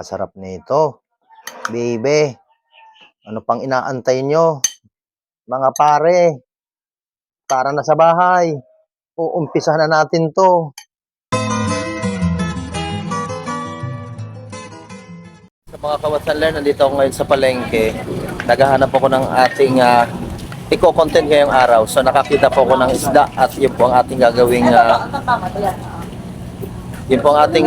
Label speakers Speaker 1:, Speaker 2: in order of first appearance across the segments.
Speaker 1: Napakasarap nito. Baby, ano pang inaantay nyo? Mga pare, tara na sa bahay. Uumpisahan na natin to. Sa mga kawatsaler, nandito ako ngayon sa palengke. Naghahanap ako ng ating uh, eco-content ngayong araw. So nakakita po ako ng isda at yun po ang ating gagawing ah, yun po ang ating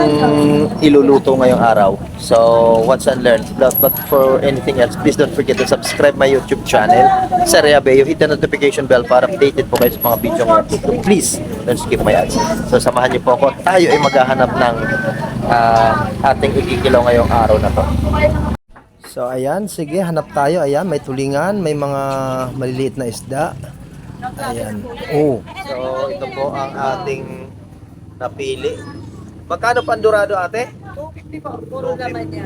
Speaker 1: iluluto ngayong araw. So, watch and learn. But, but for anything else, please don't forget to subscribe my YouTube channel, Seria Beo. Hit the notification bell para updated po kayo sa mga video ng upload. Please, don't skip my ads. So, samahan niyo po ako. Tayo ay maghahanap ng ah, ating ikikilaw ngayong araw na to. So, ayan. Sige, hanap tayo. Ayan, may tulingan, may mga maliliit na isda. Ayan. Oh. So, ito po ang ating napili. Magkano pandurado ate?
Speaker 2: 250 po, puro laman yan.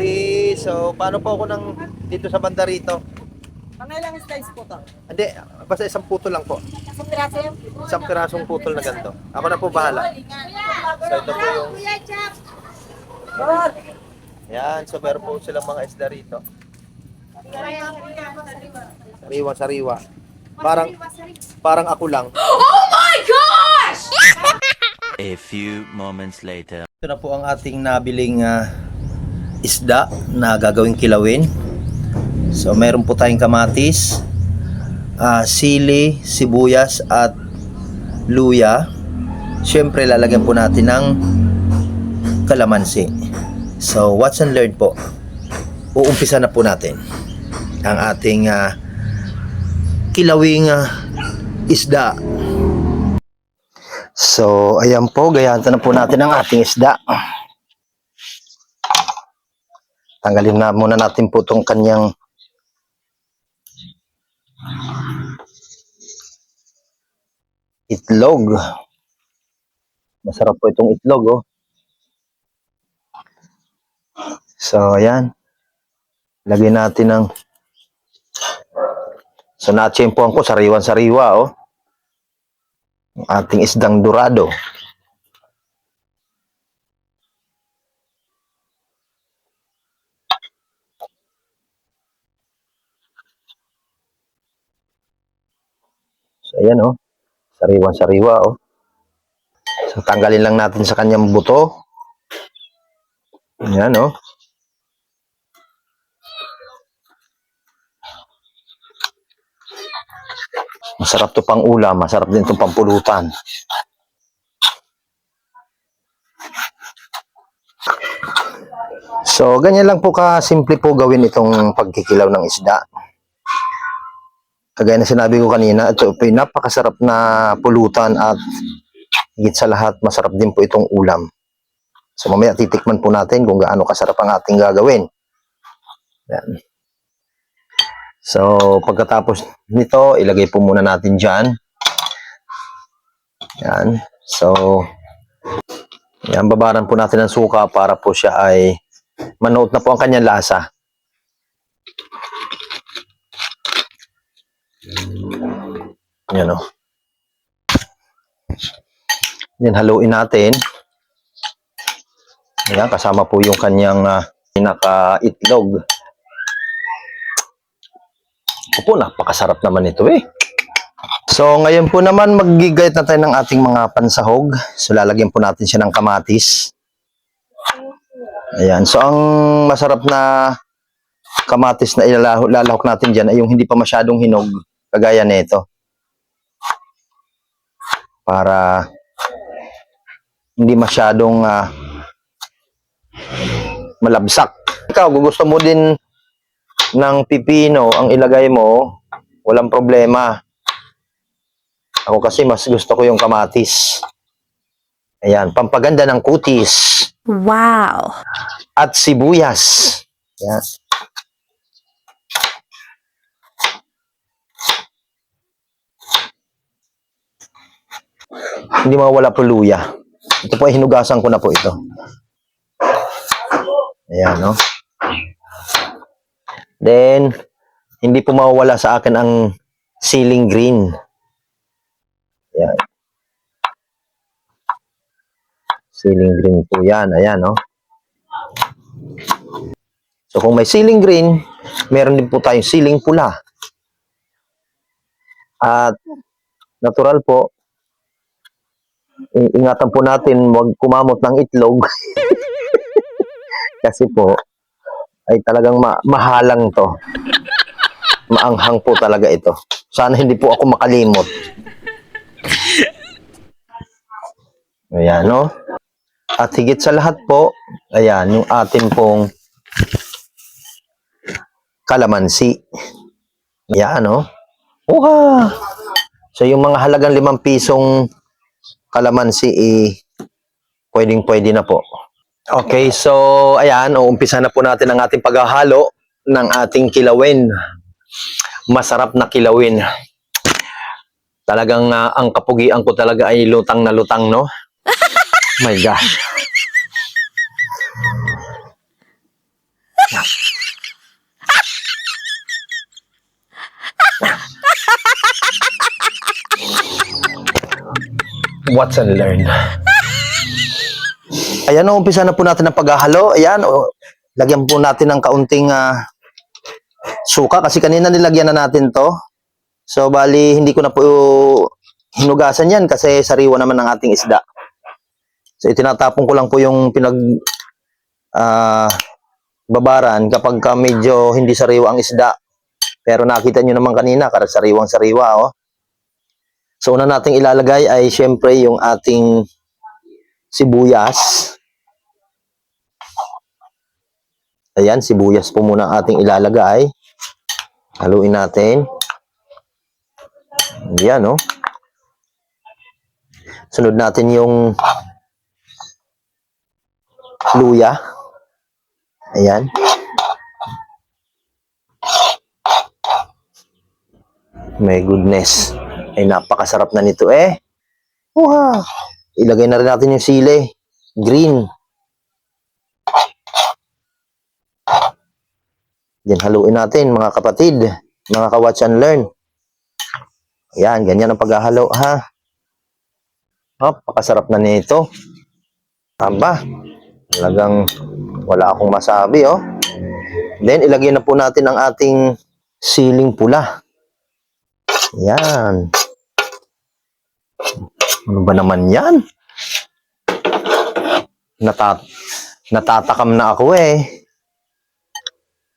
Speaker 1: 250. So, paano po ako ng dito sa banda rito?
Speaker 2: Mga ilang slice po to?
Speaker 1: Hindi, basta isang putol lang po.
Speaker 2: Isang piraso yan?
Speaker 1: Isang pirasong putol na ganito. Ako na po bahala. So, ito po yung... Yan, so meron po silang mga isda rito. Sariwa, sariwa. Parang, parang ako lang.
Speaker 3: A few moments later.
Speaker 1: Ito na po ang ating nabiling ah, isda na gagawing kilawin. So meron po tayong kamatis, ah, sili, sibuyas at luya. Siyempre lalagyan po natin ng kalamansi. So watch and learn po. Uumpisa na po natin ang ating ah, kilawing ah, isda. So, ayan po, gayahan na po natin ang ating isda. Tanggalin na muna natin po itong kanyang itlog. Masarap po itong itlog, oh. So, ayan. Lagyan natin ng So, natsyempohan ko, sariwan-sariwa, oh ang ating isdang dorado. So, ayan oh. Sariwan-sariwa oh. So, tanggalin lang natin sa kanyang buto. Ayan oh. Masarap to pang ulam, masarap din itong pampulutan. So, ganyan lang po ka-simple po gawin itong pagkikilaw ng isda. Kagaya na sinabi ko kanina, ito po napakasarap na pulutan at higit sa lahat, masarap din po itong ulam. So, mamaya titikman po natin kung gaano kasarap ang ating gagawin. Yan. So, pagkatapos nito, ilagay po muna natin dyan. Yan. So, yan, babaran po natin ng suka para po siya ay manote na po ang kanyang lasa. Yan o. Yan, haluin natin. Yan, kasama po yung kanyang uh, pinaka-itlog. Opo, napakasarap naman ito eh. So, ngayon po naman magigayat na tayo ng ating mga pansahog. So, lalagyan po natin siya ng kamatis. Ayan. So, ang masarap na kamatis na ilalahok lalahok natin dyan ay yung hindi pa masyadong hinog, kagaya nito. Para hindi masyadong ah, malabsak. Ikaw, gusto mo din ng pipino ang ilagay mo, walang problema. Ako kasi mas gusto ko yung kamatis. Ayan, pampaganda ng kutis.
Speaker 4: Wow.
Speaker 1: At sibuyas. Ayan. Hindi mawala po luya. Ito po ay hinugasan ko na po ito. Ayan, no? Then, hindi po mawawala sa akin ang ceiling green. Ayan. Ceiling green po yan. Ayan, no? So kung may ceiling green, meron din po tayong ceiling pula. At natural po, ingatan po natin huwag kumamot ng itlog. Kasi po, ay talagang ma- mahalang to. Maanghang po talaga ito. Sana hindi po ako makalimot. Ayan, no? At higit sa lahat po, ayan, yung atin pong kalamansi. Ayan, no? Uha! So, yung mga halagang limang pisong kalamansi, eh, pwedeng-pwede na po. Okay, so, ayan, uumpisa na po natin ang ating paghahalo ng ating kilawin. Masarap na kilawin. Talagang ah, ang kapugian ko talaga ay lutang na lutang, no? My gosh. What's and learn. Ayan, o, umpisa na po natin ang paghahalo. Ayan, o, lagyan po natin ng kaunting ah, suka kasi kanina nilagyan na natin to. So, bali, hindi ko na po hinugasan yan kasi sariwa naman ng ating isda. So, itinatapon ko lang po yung pinag ah, babaran kapag ka medyo hindi sariwa ang isda. Pero nakita nyo naman kanina, karag sariwang sariwa, oh. So, una nating ilalagay ay syempre yung ating sibuyas. Ayan, sibuyas po muna ating ilalagay. Haluin natin. Ayan, no? Sunod natin yung luya. Ayan. My goodness. Ay, napakasarap na nito eh. Wow. Ilagay na rin natin yung sili. Green. Yan, haluin natin mga kapatid. Mga ka-watch and learn. Ayan, ganyan ang paghahalo ha. Napakasarap na nito. Aba, talagang wala akong masabi oh. Then, ilagay na po natin ang ating siling pula. Yan. Ano ba naman yan? Natat natatakam na ako eh.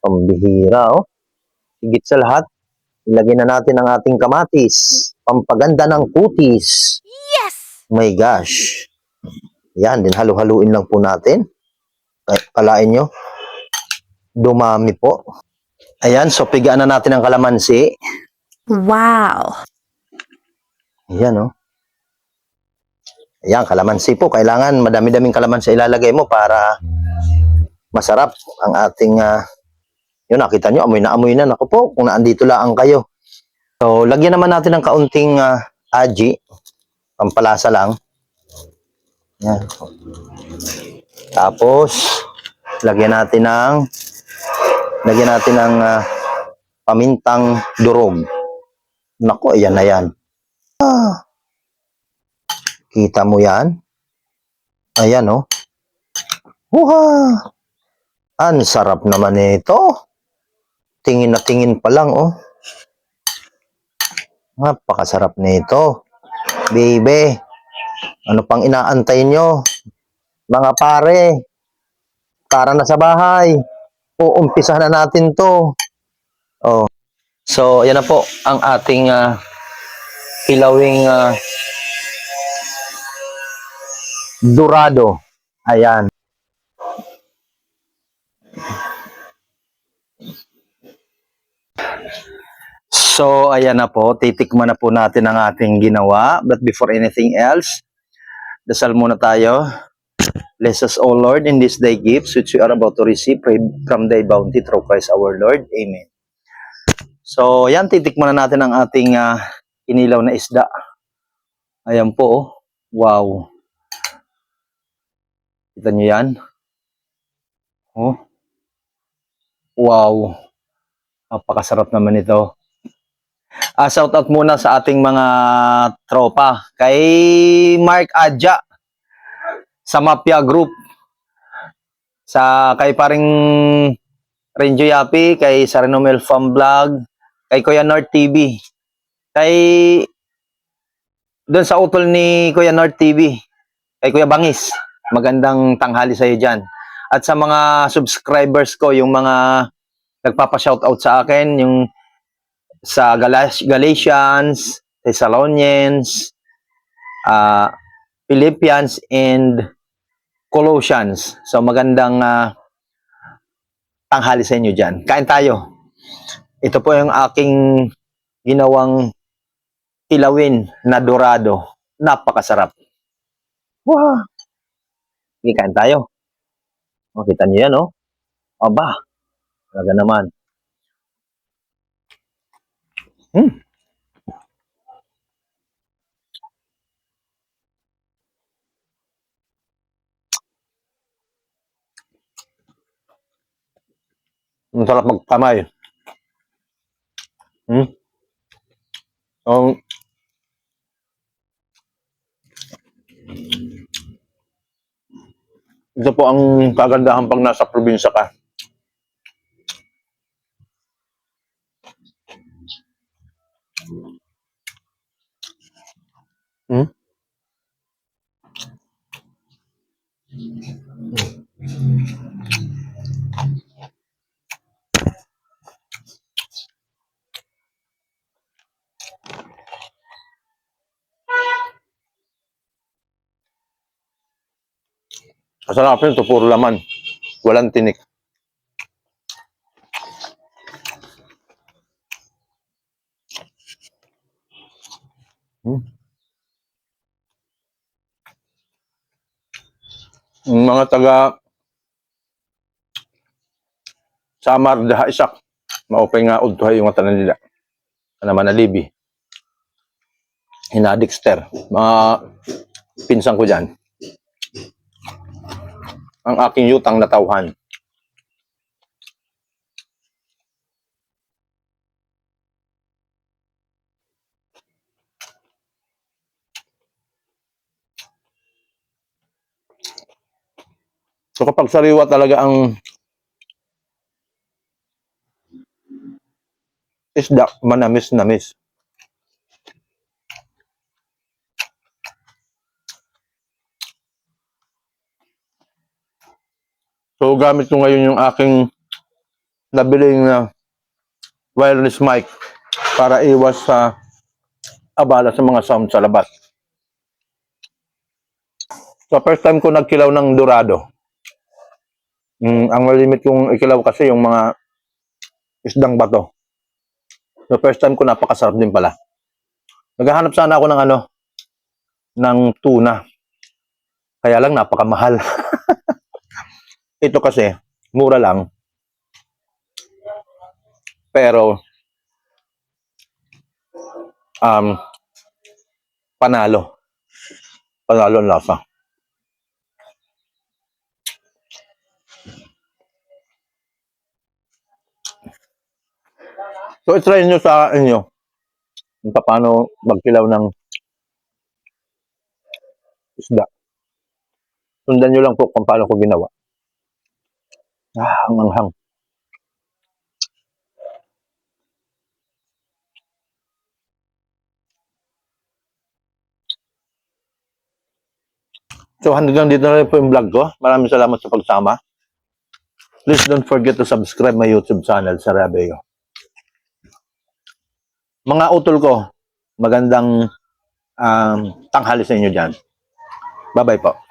Speaker 1: Pambihira, oh. Higit sa lahat, ilagay na natin ang ating kamatis. Pampaganda ng kutis. Yes! My gosh. Yan, din halu-haluin lang po natin. Kalain nyo. Dumami po. Ayan, so pigaan na natin ang kalamansi.
Speaker 4: Wow.
Speaker 1: Ayan, oh. Ayan, kalamansi po. Kailangan madami-daming kalamansi ilalagay mo para masarap ang ating, ah, yun, nakita nyo, amoy na amoy na. Naku po, kung naandito lang kayo. So, lagyan naman natin ng kaunting ah, aji. Pampalasa lang. Yan. Tapos, lagyan natin ng, lagyan natin ng ah, pamintang durog. Nako, ayan na yan. Ah. Kita mo yan? Ayan, oh. Uha! Ang sarap naman ito. Tingin na tingin pa lang, oh. Napakasarap nito. Baby, ano pang inaantay nyo? Mga pare, tara na sa bahay. Uumpisahan na natin to. Oh. So, ayan na po ang ating ah, kilawing ah, dorado. Ayan. So, ayan na po. Titikman na po natin ang ating ginawa. But before anything else, dasal muna tayo. Bless us, O Lord, in this day gifts which we are about to receive from thy bounty through Christ our Lord. Amen. So, yan, titikman na natin ang ating ah, inilaw na isda. Ayan po, oh. Wow. Kita niyo yan? Oh. Wow. Napakasarap naman ito. Ah, shout out muna sa ating mga tropa. Kay Mark Adja sa Mafia Group. Sa kay paring Renjo Yapi, kay Sarinomel Farm Vlog, kay Kuya North TV, kay doon sa utol ni Kuya North TV, kay Kuya Bangis, magandang tanghali sa iyo dyan. At sa mga subscribers ko, yung mga nagpapa-shoutout sa akin, yung sa Galatians, Thessalonians, ah Philippians, and Colossians. So magandang ah, tanghali sa inyo dyan. Kain tayo. Ito po yung aking ginawang tilawin na dorado. Napakasarap. Wow! Sige, kain tayo. O, kita niyo yan, oh. Aba, talaga naman. Hmm. Ang sarap magkamay. Hmm? Um, ito po ang kagandahan pag nasa probinsya ka. Kasarapin ito, puro laman. Walang tinik. Hmm. Yung mga taga Samar daha isak. Maupay nga udtuhay yung tanan nila. Ano naman na Libby. Hina Dexter. Mga pinsang ko dyan ang aking yutang na tauhan. So kapag sariwa talaga ang isda, manamis-namis. So gamit ko ngayon yung aking nabiling na wireless mic para iwas sa abala sa mga sound sa labas. So first time ko nagkilaw ng dorado. Mm, ang limit kong ikilaw kasi yung mga isdang bato. So first time ko napakasarap din pala. Naghahanap sana ako ng ano ng tuna. Kaya lang napakamahal. Ito kasi, mura lang. Pero, um, panalo. Panalo ang lasa. So, itry nyo sa inyo kung paano magkilaw ng isda. Sundan nyo lang po kung paano ko ginawa. Ah, ang anghang. So hanggang dito na rin po yung vlog ko. Maraming salamat sa pagsama. Please don't forget to subscribe my YouTube channel sa Rabeo. Mga utol ko, magandang um, tanghali sa inyo dyan. Bye-bye po.